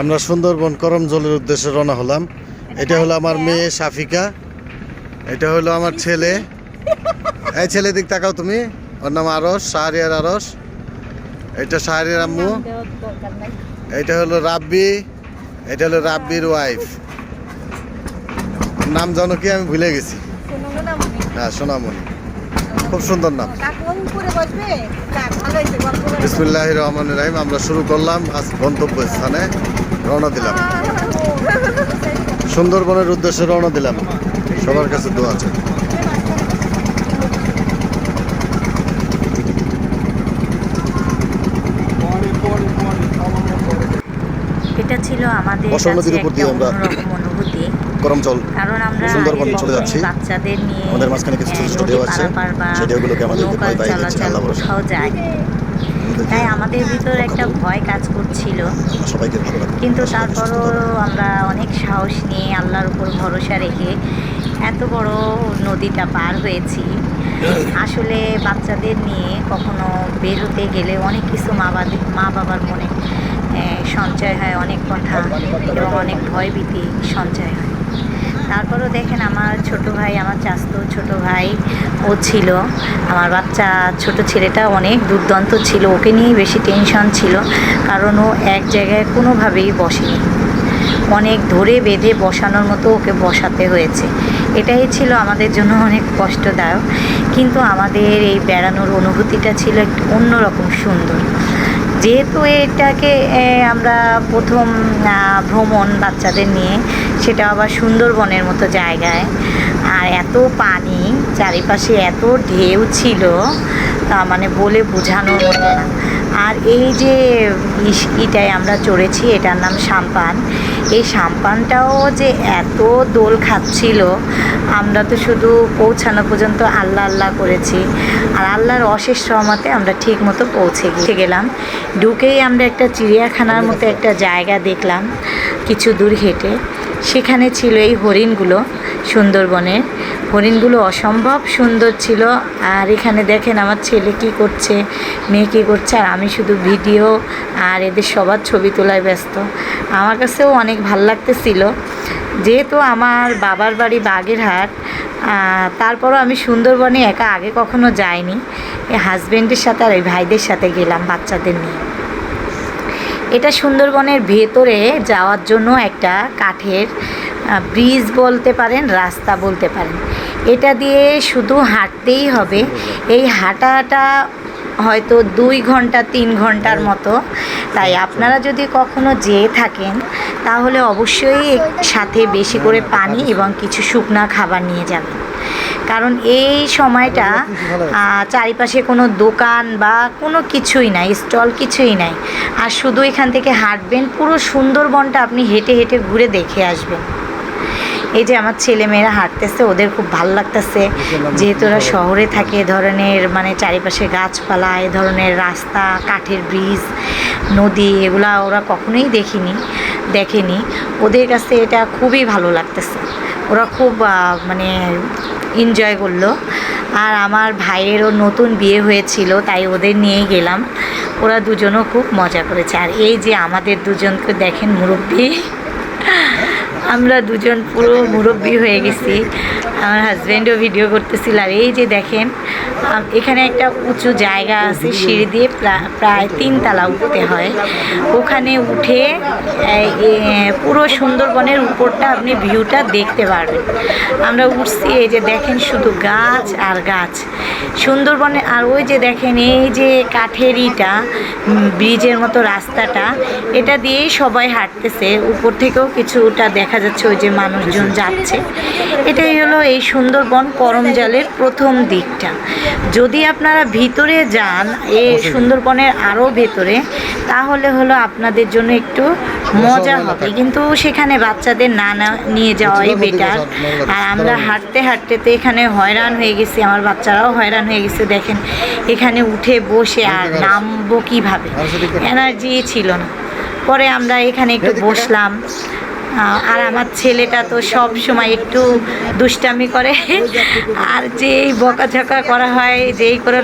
আমরা সুন্দরবন করমজলের উদ্দেশ্যে রওনা হলাম। এটা হলো আমার মেয়ে সাফিকা। এটা হলো আমার ছেলে। এই ছেলে দিক তাকাও তুমি। ওর নাম আরস শাহরিয়ার আরস এটা শাহরিয়ার আম্মু। এটা হলো রাব্বি। এটা হলো রাব্বির ওয়াইফ নাম জানো কি? আমি ভুলে গেছি। হ্যাঁ সোনামণি। খুব সুন্দর নাম। বিসমুল্লাহ রহমান রাহিম। আমরা শুরু করলাম আজ গন্তব্য স্থানে রওনা দিলাম সুন্দরবনের উদ্দেশ্যে রওনা দিলাম সবার কাছে দোয়া আছে এটা ছিল আমাদের বসর কাছে একটা অন্যরকম অনুভূতি করমচল কারণ আমরা সুন্দরবন চলে যাচ্ছি। বাচ্চাদের নিয়ে আমাদের মাঝখানে কিছু ছোট ছোট ঢেউ আছে। সেই ঢেউগুলোকে আমাদেরকে ভয় পাইয়ে দিচ্ছে, আল্লাহ ভরসা। যায় তাই আমাদের ভিতর একটা ভয় কাজ করছিল। কিন্তু তারপরও আমরা অনেক সাহস নিয়ে আল্লাহর উপর ভরসা রেখে এত বড় নদীটা পার হয়েছি। আসলে বাচ্চাদের নিয়ে কখনো বের হতে গেলে অনেক কিছু মা বাবা মা বাবার মনে সঞ্চয় হয় অনেক কথা এবং অনেক ভয়ভীতি সঞ্চয় হয়। তারপরও দেখেন আমার ছোট ভাই, আমার চাস্তো ছোট ভাই, ও ছিল। আমার বাচ্চা ছোট ছেলেটা অনেক দুর্দান্ত ছিল, ওকে নিয়েই বেশি টেনশন ছিল, কারণ ও এক জায়গায় কোনোভাবেই বসেনি। অনেক ধরে বেঁধে বসানোর মতো ওকে বসাতে হয়েছে। এটাই ছিল আমাদের জন্য অনেক কষ্টদায়ক। কিন্তু আমাদের এই বেড়ানোর অনুভূতিটা ছিল একটু অন্যরকম সুন্দর। যেহেতু এটাকে আমরা প্রথম ভ্রমণ বাচ্চাদের নিয়ে সেটা আবার সুন্দরবনের মতো জায়গায়। আর এত পানি, চারিপাশে এত ঢেউ ছিল, তা মানে বলে বোঝানোর মতো না। আর এই যে ইটায় আমরা চড়েছি, এটার নাম সাম্পান। এই সাম্পানটাও যে এত দোল খাচ্ছিল, আমরা তো শুধু পৌঁছানো পর্যন্ত আল্লাহ আল্লাহ করেছি। আর আল্লাহর অশেষ সহমতে আমরা ঠিক মতো পৌঁছে গিয়ে গেলাম। ঢুকেই আমরা একটা চিড়িয়াখানার মতো একটা জায়গা দেখলাম, কিছু দূর হেঁটে। সেখানে ছিল এই হরিণগুলো সুন্দরবনের হরিণগুলো অসম্ভব সুন্দর ছিল। আর এখানে দেখেন আমার ছেলে কি করছে, মেয়ে কী করছে, আর আমি শুধু ভিডিও আর এদের সবার ছবি তোলায় ব্যস্ত। আমার কাছেও অনেক ভালো লাগতেছিল। যেহেতু আমার বাবার বাড়ি বাগেরহাট তারপরও আমি সুন্দরবনে একা আগে কখনো যাইনি। এই হাজব্যান্ডের সাথে আর এই ভাইদের সাথে গেলাম বাচ্চাদের নিয়ে। এটা সুন্দরবনের ভেতরে যাওয়ার জন্য একটা কাঠের ব্রিজ বলতে পারেন, রাস্তা বলতে পারেন। এটা দিয়ে শুধু হাঁটতেই হবে। এই হাঁটাটা হয়তো দুই ঘণ্টা, তিন ঘণ্টার মতো। তাই আপনারা যদি কখনো যেয়ে থাকেন, তাহলে অবশ্যই সাথে বেশি করে পানি এবং কিছু শুকনা খাবার নিয়ে যাবেন। কারণ এই সময়টা চারিপাশে কোনো দোকান বা কোনো কিছুই নাই স্টল কিছুই নাই। আর শুধু এখান থেকে হাঁটবেন পুরো সুন্দরবনটা আপনি হেঁটে হেঁটে ঘুরে দেখে আসবেন। এই যে আমার ছেলে মেয়েরা হাঁটতেছে ওদের খুব ভালো লাগতেছে। যেহেতু ওরা শহরে থাকে এ ধরনের মানে চারিপাশে গাছপালা এ ধরনের রাস্তা কাঠের ব্রিজ নদী এগুলা ওরা কখনোই দেখিনি দেখেনি। ওদের কাছে এটা খুবই ভালো লাগতেছে। ওরা খুব মানে এনজয় করল। আর আমার ভাইয়েরও নতুন বিয়ে হয়েছিল, তাই ওদের নিয়ে গেলাম। ওরা দুজনও খুব মজা করেছে। আর এই যে আমাদের দুজনকে দেখেন মুরব্বী আমরা দুজন পুরো মুরব্বী হয়ে গেছি। আমার হাজব্যান্ডও ভিডিও করতেছিল। আর এই যে দেখেন এখানে একটা উঁচু জায়গা আছে, সিঁড়ি দিয়ে প্রা- প্রায় তিনতলা উঠতে হয়। ওখানে উঠে পুরো সুন্দরবনের উপরটা আপনি ভিউটা দেখতে পারবেন। আমরা উঠছি, এই যে দেখেন শুধু গাছ আর গাছ। সুন্দরবনে, আর ওই যে দেখেন, এই যে কাঠের ইটা ব্রিজের মতো রাস্তাটা, এটা দিয়েই সবাই হাঁটতেছে। উপর থেকেও কিছুটা দেখা যাচ্ছে ওই যে মানুষজন যাচ্ছে। এটাই হলো এই সুন্দরবন করমজালের প্রথম দিকটা। যদি আপনারা ভিতরে যান এই সুন্দরবনের আরও ভেতরে তাহলে হলো আপনাদের জন্য একটু মজা হবে। কিন্তু সেখানে বাচ্চাদের না নিয়ে যাওয়াই বেটার আর আমরা হাঁটতে হাঁটতে তো এখানে হয়রান হয়ে গেছি আমার বাচ্চারাও হয়রান হয়ে গেছে দেখেন। এখানে উঠে বসে আর নামবো কীভাবে? এনার্জি ছিল না। পরে আমরা এখানে একটু বসলাম। আর আমার ছেলেটা তো সব সময় একটু দুষ্টামি করে। আর যেই বকাঝকা করা হয়, যেই করে